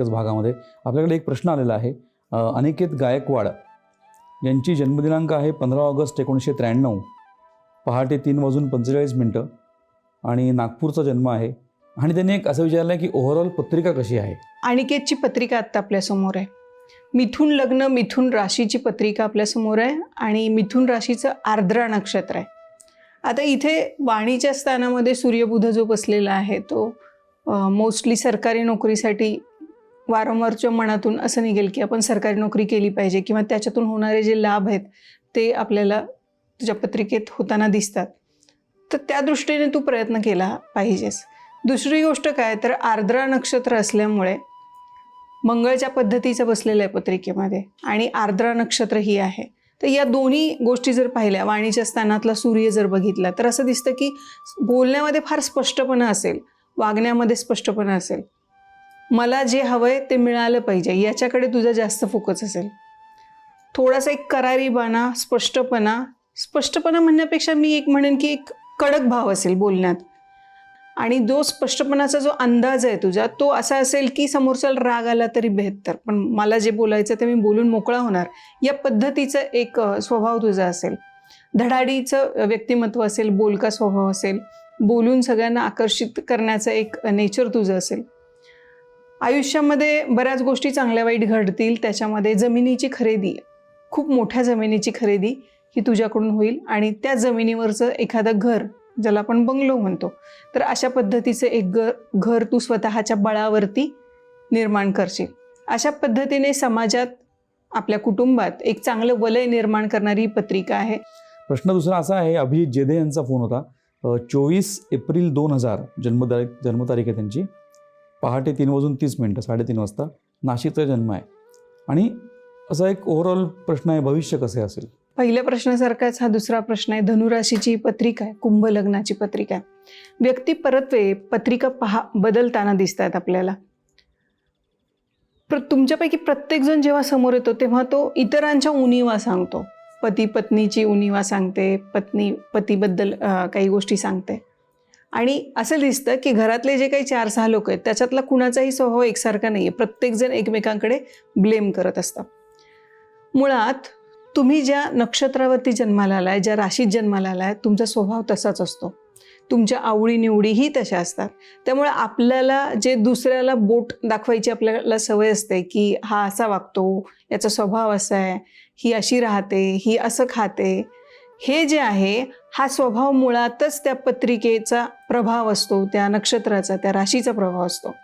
एकच भागामध्ये आपल्याकडे एक प्रश्न आलेला आहे. अनिकेत गायकवाड यांची जन्मदिनांक आहे पंधरा ऑगस्ट एकोणीसशे त्र्याण्णव. पहाटे तीन वाजून पंचेचाळीस मिनटं आणि नागपूरचा जन्म आहे. आणि त्यांनी एक असं विचारलं आहे की ओव्हरऑल पत्रिका कशी आहे? अनिकेतची पत्रिका आत्ता आपल्यासमोर आहे. मिथून लग्न मिथून राशीची पत्रिका आपल्यासमोर आहे आणि मिथून राशीचं आर्द्रा नक्षत्र आहे. आता इथे वाणीच्या स्थानामध्ये सूर्यबुध जो बसलेला आहे तो मोस्टली सरकारी नोकरीसाठी वारंवारच्या मनातून असं निघेल की आपण सरकारी नोकरी केली पाहिजे किंवा त्याच्यातून होणारे जे लाभ आहेत ते आपल्याला तुझ्या पत्रिकेत होताना दिसतात. तर त्या दृष्टीने तू प्रयत्न केला पाहिजेस. दुसरी गोष्ट काय? तर आर्द्रा नक्षत्र असल्यामुळे मंगळच्या पद्धतीचं बसलेलं आहे पत्रिकेमध्ये आणि आर्द्रा नक्षत्र ही आहे. तर या दोन्ही गोष्टी जर पाहिल्या वाणीच्या स्थानातला सूर्य जर बघितला तर असं दिसतं की बोलण्यामध्ये फार स्पष्टपणा असेल वागण्यामध्ये स्पष्टपणा असेल. मला जे हवंय ते मिळालं पाहिजे. याच्याकडे तुझा जास्त फोकस असेल. थोडासा एक करारीबाणा स्पष्टपणा. स्पष्टपणा म्हणण्यापेक्षा मी एक म्हणेन की एक कडक भाव असेल बोलण्यात. आणि जो स्पष्टपणाचा जो अंदाज आहे तुझा तो असा असेल की समोरच्याला राग आला तरी बेहत्तर. पण मला जे बोलायचं ते मी बोलून मोकळा होणार. या पद्धतीचं एक स्वभाव तुझा असेल. धडाडीचं व्यक्तिमत्व असेल बोलका स्वभाव असेल. बोलून सगळ्यांना आकर्षित करण्याचं एक नेचर तुझं असेल. आयुष्यामध्ये बऱ्याच गोष्टी चांगल्या वाईट घडतील त्याच्यामध्ये जमिनीची खरेदी खूप मोठ्या जमिनीची खरेदी ही तुझ्याकडून होईल आणि त्या जमिनीवरचं एखादं घर ज्याला आपण बंगलो म्हणतो तर अशा पद्धतीचं एक घर घर तू स्वतःच्या बळावरती निर्माण करशील. अशा पद्धतीने समाजात आपल्या कुटुंबात एक चांगलं वलय निर्माण करणारी ही पत्रिका आहे. प्रश्न दुसरा असा आहे अभिजित जेदे यांचा फोन होता. चोवीस एप्रिल दोन हजार जन्मतारीख जन्मतारीख आहे त्यांची. पहाटे तीन वाजून तीस मिनटं साडेतीन वाजता. नाशिकचा जन्म आहे. आणि असा एक ओव्हरऑल प्रश्न आहे भविष्य कसे असेल? पहिल्या प्रश्नासारखाच हा दुसरा प्रश्न आहे. धनुराशीची पत्रिका आहे कुंभ लग्नाची पत्रिका आहे. व्यक्ती परत्वे पत्रिका पहा बदलताना दिसत आहेत आपल्याला. प्र तुमच्यापैकी प्रत्येकजण जेव्हा समोर येतो तेव्हा तो इतरांच्या उणीवा सांगतो. पती पत्नीची उणीवा सांगते पत्नी पतीबद्दल काही गोष्टी सांगते. आणि असं दिसतं की घरातले जे काही चार सहा लोक आहेत त्याच्यातला कुणाचाही स्वभाव एकसारखा नाही आहे प्रत्येकजण एकमेकांकडे ब्लेम करत असतं मुळात तुम्ही ज्या नक्षत्रावरती जन्माला आलाय ज्या राशीत जन्माला आलाय तुमचा स्वभाव तसाच असतो. तुमच्या आवडीनिवडीही तशा असतात. त्यामुळे आपल्याला जे दुसऱ्याला बोट दाखवायची आपल्याला सवय असते की हा असा वागतो याचा स्वभाव असा आहे ही अशी राहते ही असं खाते हे जे आहे हा स्वभाव मुळातच त्या पत्रिकेचा प्रभाव असतो त्या नक्षत्राचा त्या राशीचा प्रभाव असतो.